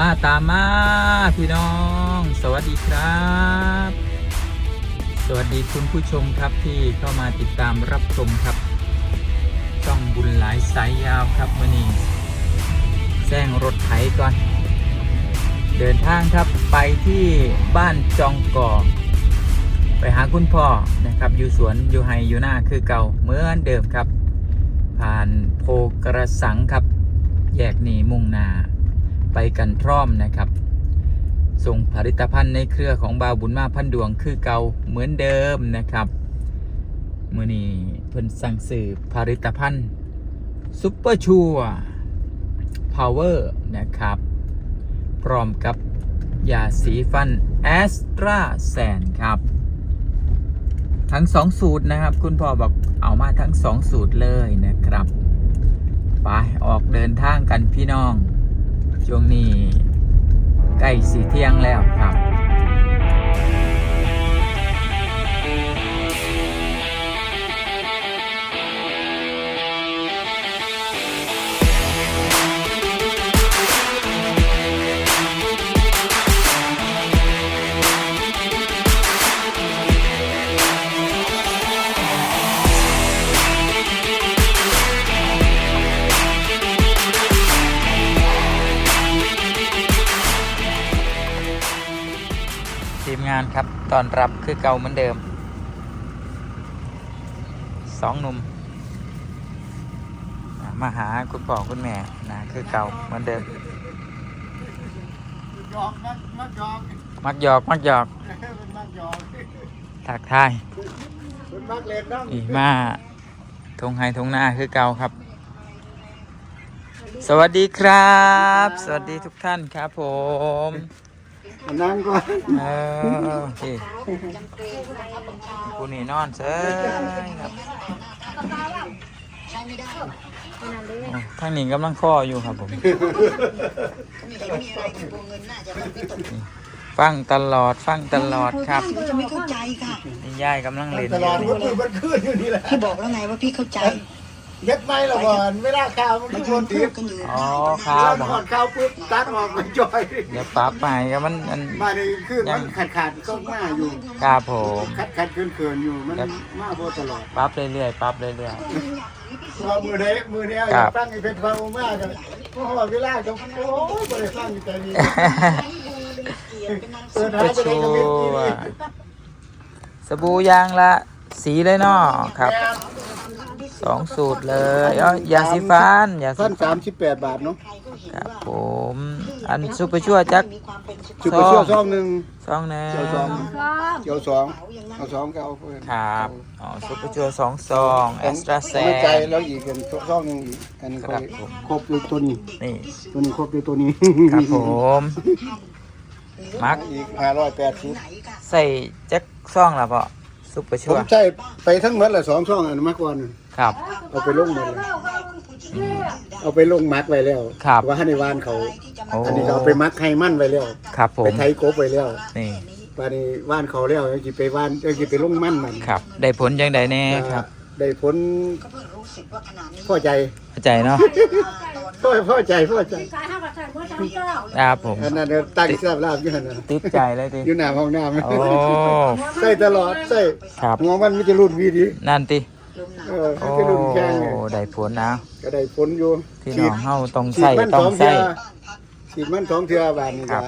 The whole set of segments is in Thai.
มาตามมาพี่น้อง สวัสดีครับ สวัสดีคุณผู้ชมครับที่เข้ามาติดตามรับชมครับช่องบุญหลายสายยาวครับวันนี้แซงรถไถก่อน เดินทางครับไปที่บ้านจองก่อ ไปหาคุณพ่อนะครับ อยู่สวนอยู่ไฮอยู่หน้าคือเก่าเหมือนเดิมครับ ผ่านโพกระสังครับ แยกหนีมุ่งหนา ไปกันพร้อมนะครับ ส่งผลิตภัณฑ์ในเครือของบาวบุญมาพันดวงคือเก่าเหมือนเดิมนะครับมือนี้เพิ่นสั่งสื่อผลิตภัณฑ์ซุปเปอร์ชัวพาวเวอร์นะครับ พร้อมกับยาสีฟันแอสตราแซนครับ ทั้งสองสูตรนะครับ คุณพ่อบอกเอามาทั้งสองสูตรเลยนะครับ ไป ออกเดินทางกันพี่น้อง ช่วงนี้ใกล้สีเที่ยงแล้วครับ ตอนรับคือเก่าเหมือนเดิมสองหนุ่มอ่ามาหาคุณพ่อคุณแม่นะคือเก่าเหมือนเดิมหยอกมักมักหยอกมักหยอกมักหยอกเป็นมักหยอกทักทายเป็นมักเล่นน้ำอีมาทงไฮทงหน้าคือเก่าครับ สวัสดีครับ สวัสดีทุกท่านครับผม มานั่งก่อนเออที่กูนี่นอนเซ้ยครับโอ้ทางนี้กำลังข้ออยู่ครับผมฟังตลอดฟังตลอดครับพี่จะไม่เข้าใจค่ะนี่ยายกำลังเล่นตอลอดยู่ก็คือมันขึ้นอยู่นี่แหละพี่บอกแล้วไงว่าพี่เข้าใจ เย็ดไม่ละก่อนเวลาข้าวมันเราก็ชชววนนพูติดดกันอยู่อ๋อครัแล้บวถอดข้าวปุ๊บตัดออกมันจ่อยเดี๋ยวปรับไปครับมันมันมาในคือมันขาดขาดๆก็มาอยู่ครับผมคัดคัดเกินเกินๆอยู่มันครับ มาพอตลอดปรับเรื่อยๆปรับเรื่อยพอมือใดมือเนี้ยครับตั้งไอ้เพชรพาวมากกันเพราะว่าเวลาก็โอ้ยบริษัทอยู่ใจดีๆเปิดไปหาจะได้ชูกระเบ็ดกินอะสบู่ยางละ สีเลยเนาะครับ สองสูตรเลยเอายาสีฟันยาสีฟันฟัสานมสิบแปดบาทเนาะครับผม อันซุปเปอร์ชั่วจัก จุดไปเชื่อซองหนึ่ง สองหนึ่งเจียวสองเจียวสองเอาสองก็เอาเพิ่มครับอ๋อซุปเปอร์ชั่วสองซองเอ็กซ์ตร้าแซไม่ใจน แล้วอีกกันซองหนึ่งอีกอันนี้ครับผม ครบอยู่ตัวนี้ นี่ตัวนี้ครบอยู่ตัวนี้ครับผม มักอีกห้าร้อยแปดสิบใส่จักซองละเปาะซุปเปอร์ผชั่วมใช้ไปทั้งหมดละสองช่องอันมากกว่านึง ครับ เอาไปลงหมดเลยเอาไปลงมัดไว้แล้วครับว่าให้ในวานเขาโอ้ อันนี้ก็เอาไปมัดให้มั่นไว้แล้วครับผไปมไทยกบไว้แล้วนี่ปานนี้ว่านเขาแล้วยังสิไปว่านยังสิไปลงมั่นมันครับ ได้ผลยังไดแน่ครับได้ผลก็เพิ่งรู้สึกว่าขนาดนี้พอใจเข้าใจเนาะพอพอใจพอใจครับผม อันนั้นเดี๋ยวตั้งเสียบลาบอยู่หั่นน่ะติดใจเลยดิอยู่หน้าห้องน้ำโอ้ ใส่ตลอดใส่ครับ หัวมันมีแต่รุ่นวีดีนั่นติ เออโอ้มีแต่รุ่นแข้งเนี่ยได้ผลนะก็ได้ผลอยู่พี่น้องเฮาต้องฉีใส่ดมันต้สอองงใส่เทื่อฉีดมันสองเทื่อบานนี่ครัก็บ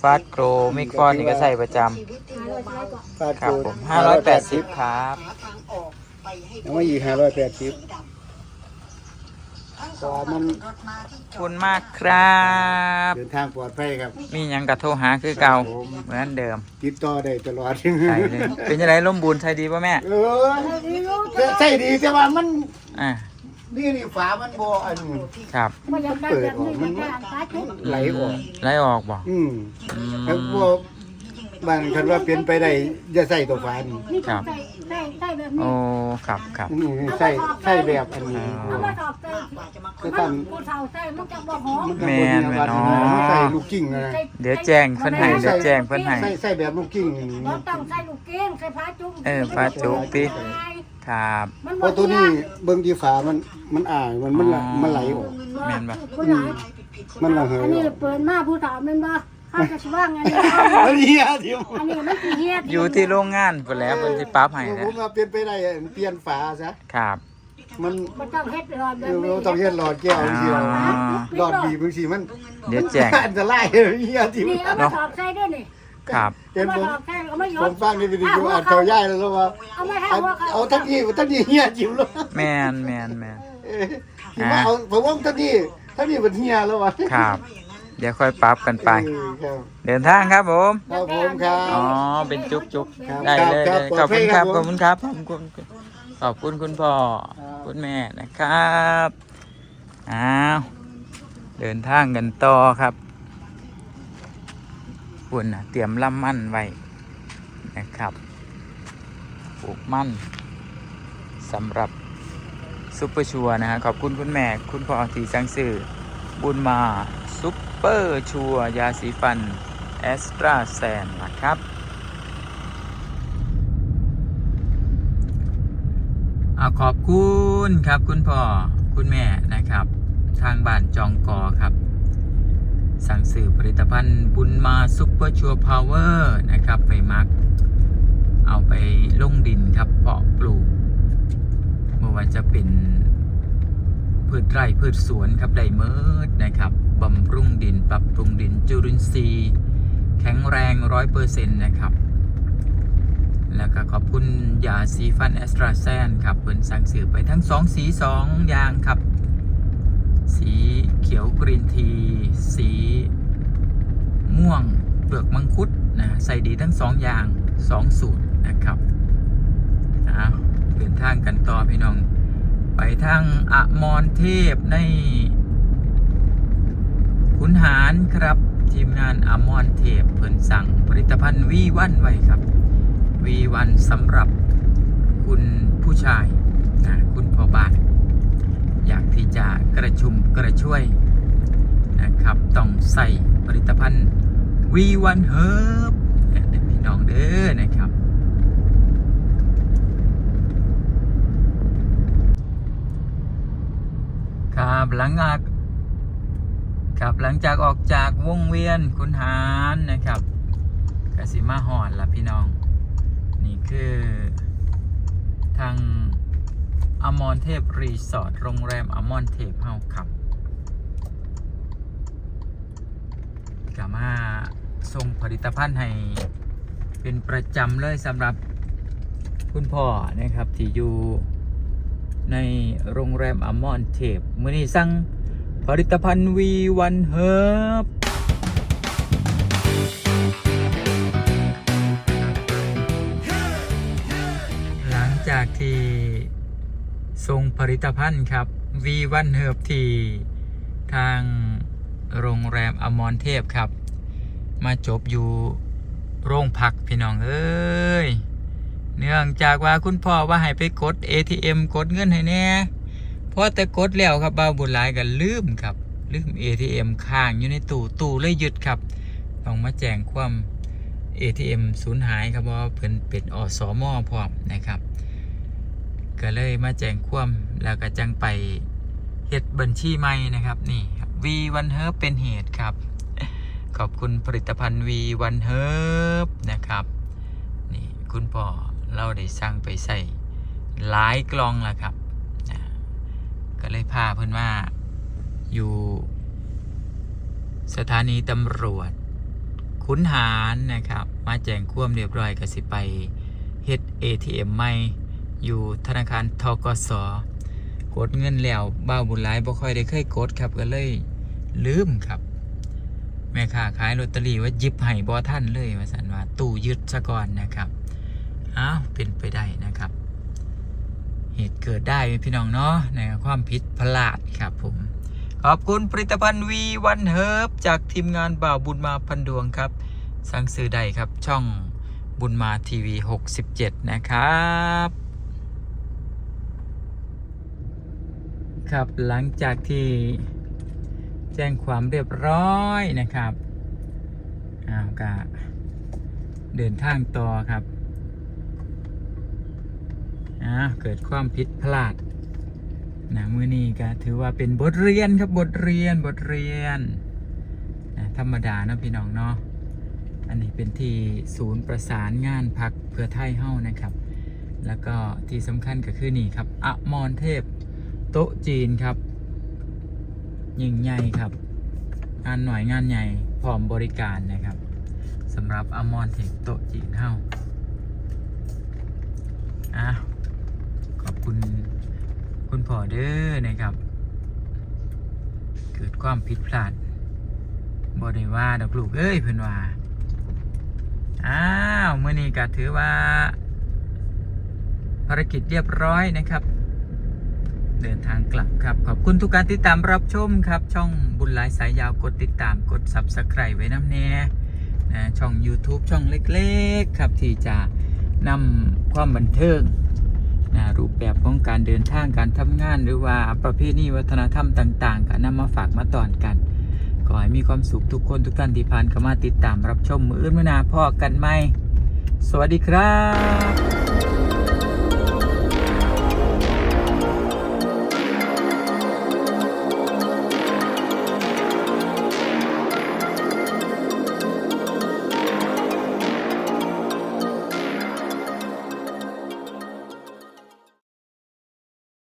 ฟาดโกรมิกฟอนนี่ก็ใส่ประจำชีวิตที่โมเมาฟาดครับโกผมน580 ครับหาทางออกไปให้เอามาอีกห้าร้อยแปดสิบ ก็มันรถมาที่ขอบคุณมากครับ เดินทางปลอดภัยครับ มีหยังกะโทรหาคือเก่าเหมือนเดิมติดต่อได้ตลอดใช่เลยเป็นยังไงร่มบุญใช่ดีป่ะแม่เออใช่ดีแต่ว่ามันอ่านี่นี่ฝามันบ่อันนี้ครับเปิดออกมันไหลออก ไล่ออกบ่อืมอืแล้วพมวก บ้านคันว่าเป็นไปได้อย่าใส่ตัวฝานี่ครับ ใส่ใส่แบบโอ้นี้ครับครับ นี่ใส่ใส่แบบอันนี้เอามาตอบใส่ก็ตั้งผู้เฒ่าใส่มันจะบ่หอมมันก็บ่มีอาการนะใส่ลูกกิ้งนะเดี๋ยวแจ้งเพิ่นให้เดี๋ยวแจ้งเพิ่นให้ ใส่ใส่แบบลูกกิ้งนี่เราต้องใส่ลูกเกงใส่ผ้าจุ้งเออผ้าจุกติ ครับมันเพราะตัวนี้เบิ่งที่ฝามันมันอ่ายมันมันไหลมันไหลออก แม่นบ่ ผู้หลายมันละเหยอันนี้เปิดมาผู้สาวแม่นบ่ ข้าจะสิว่างอันนี้อันนี้อะที่ผมอันนี้มันสิเฮ็ดอยู่ที่โรงงานไปแหล้วเพิ่นสิปรั๊บให้ผนะมมาเปลี่ยนไปได้เปลี่ยนฝาซะครับ มันบ่ต้องเฮ็ดหลอดแบเอบอนี้เราต้องเฮ็ดหลอดแก้วบางทีเราอ๋อหลอดบีบบางทีมันเดี๋ยวแจ้งอันตรายเลยเฮียที่นี่เอามาถอดใส่ด้วยนี่ครับ เห็นเอาผมมาถอดใส่แล้วก็ไม่ยผอมฟังในวิดีโออ่านเขาย่ายแล้วแล้วว่าเอามาให้เอาว่าเขาเอาทั้งนี้ทั้งนี้เฮียจิ๋วแล้วแมนแมนแมนเอ้ยคิดว่าเอาผมว่าทั้งนี้ทั้งนี้เป็นเฮียแล้ววะครับ เดี๋ยวค่อยปรับกันไปเออครับเดินทางครับผม ครับผมครับอ๋อเป็นจุกจุกครับได้เลยครับเลยขอบคุณครับปขลออบดภัยครับคุณครับ ขอบคุณขอบคุณคุณพ่อครับคุณแม่นะครับอ้าวเดินทางกันต่อครับคุณนะเตรียมลำมั่นไว้นะครับปลูกมั่นสำหรับซุปเปอร์ชัวร์นะฮะขอบคุณคุณแม่ คุณพ่อที่สั่งซื้อบุญมา ซุปเปอร์ชัวยาสีฟัน แอสตราแซนนะครับ เอาขอบคุณครับคุณพ่อ คุณแม่นะครับ ทางบ้านจองกอครับ สั่งซื้อผลิตภัณฑ์บุญมาซุปเปอร์ชัวร์พาวเวอร์นะครับไปมัก เอาไปลงดินครับเพาะปลูกเมื่อว่าจะเป็น พืชไร่พืชสวนครับได้เมิดนะครับบำรุงดิน ปรับปรุงดินจุลินทรีย์ แข็งแรงร้อยเปอร์เซ็นต์นะครับ แล้วก็ขอบคุณยาสีฟันแอสตราแซนครับเพิ่นสั่งซื้อไปทั้ง2สี2อย่างครับ สีเขียวกรีนที สีม่วงเปลือกมังคุดนะใส่ดีทั้ง2อย่าง2สูตรนะครับอะเดินทางกันต่อพี่น้อง ไปทางอมรเทพในขุนหารครับ ทีมงานอมรเทพเพิ่นสั่งผลิตภัณฑ์วีวันไว้ครับวีวันสำหรับคุณผู้ชายนะคุณพ่อบ้าน อยากที่จะกระชุมกระช่วยนะครับ ต้องใส่ผลิตภัณฑ์วีวันเฮิร์บพี่น้องเด้อนะครับ ครับหลังจากครับหลังจากออกจากวงเวียนคุณหารนะครับกสิมาหอดละพี่น้อง นี่คือทางอมรเทพรีสอร์ทโรงแรมอมรเทพเฮาครับกามาส่งผลิตภัณฑ์ให้เป็นประจำเลยสำหรับคุณพ่อนะครับที่อยู่ ในโรงแรมอมรเทพมื่อนี้สั่งผลิตภัณฑ์วีวันเฮิร์บหลังจากที่ส่งผลิตภัณฑ์ครับ V1 Herb ที่ทางโรงแรมอมรเทพครับ มาจบอยู่โรงพักพี่น้องเอ้ย เนื่องจากว่าคุณพ่อว่าให้ไปกด ATM กดเงินให้แน่พราะแต่กดแล้วครับบ่าวบุญหลายกันลืมครับ ลืม ATM ค้างอยู่ในตู้ตู้เลยหยุดครับต้องมาแจ้งความ ATM สูญหายครับว่าเพิ่นเป็นอสมอพร้อมนะครับ ก็เลยมาแจ้งความแล้วก็จังไปเฮ็ดบัญชีใหม่นะครับนี่ครับ V1 Herb เป็นเหตุครับ ขอบคุณผลิตภัณฑ์ V1 Herb นะครับ นี่คุณพ่อ เราได้สั่งไปใส่หลายกล่องแล้วครับ ก็เลยพาเพื่อนว่าอยู่สถานีตำรวจขุนหารนะครับ มาแจ้งควมเรียบร้อยก็สิไปเฮ็ด ATM ใหม่อยู่ธนาคารทกสกดเงินแล้วบ้าบุญหลายบ่ค่อยได้เคยกดครับก็เลยลืมครับ แม่ค้าขายลอตเตอรี่ว่ายิบให้บ่ท่านเลยว่าสันว่าตู้ยึดซะก่อนนะครับ อ้าวเป็นไปได้นะครับ เหตุเกิดได้พี่น้องเนาะในความผิดพลาดครับผมขอบคุณผลิตภัณฑ์ V1 Herb จากทีมงานบ่าวบุญมาพันดวงครับ สั่งซื้อได้ครับช่องบุญมาทีวี 67 นะครับ ครับหลังจากที่แจ้งความเรียบร้อยนะครับอ้าวก็เดินทางต่อครับ อ่าเกิดความผิดพลาดนะมือนี้ก็ถือว่าเป็นบทเรียนครับบทเรียนบทเรียนนะธรรมดานะพี่น้องเนาะอันนี้เป็นที่ศูนย์ประสานงานพักเพื่อไทยเฮ้านะครับ แล้วก็ที่สำคัญก็คือนี่ครับอมรเทพโต๊ะจีนครับยิ่งใหญ่ครับงานหน่อยงานใหญ่พร้อมบริการนะครับสำหรับอมรเทพโต๊ะจีนเฮ้าอะขอบคุณคุณ พ่อเด้อนะครับ เกิดความผิดพลาดบ่ได้ว่าดอกลูกเอ้ยเพิ่นว่า อ้าวเมื่อนี้ก็ถือว่า ภารกิจเรียบร้อยนะครับ เดินทางกลับครับ ขอบคุณทุกการติดตามรับชมครับ ช่องบุญหลายสายยาวกดติดตามกด Subscribe ไว้น้ำแน่นะช่อง YouTube ช่องเล็กๆ ครับที่จะนำความบันเทิง นะรูปแบบของการเดินทางการทำงาน หรือว่าประเพณีวัฒนธรรมต่างๆก็นำมาฝากมาตอนกันขอให้มีความสุขทุกคนทุกท่านที่ผ่านเข้ามาติดตามรับชมมืออื่นมือนาพ่อกันไหมสวัสดีครับ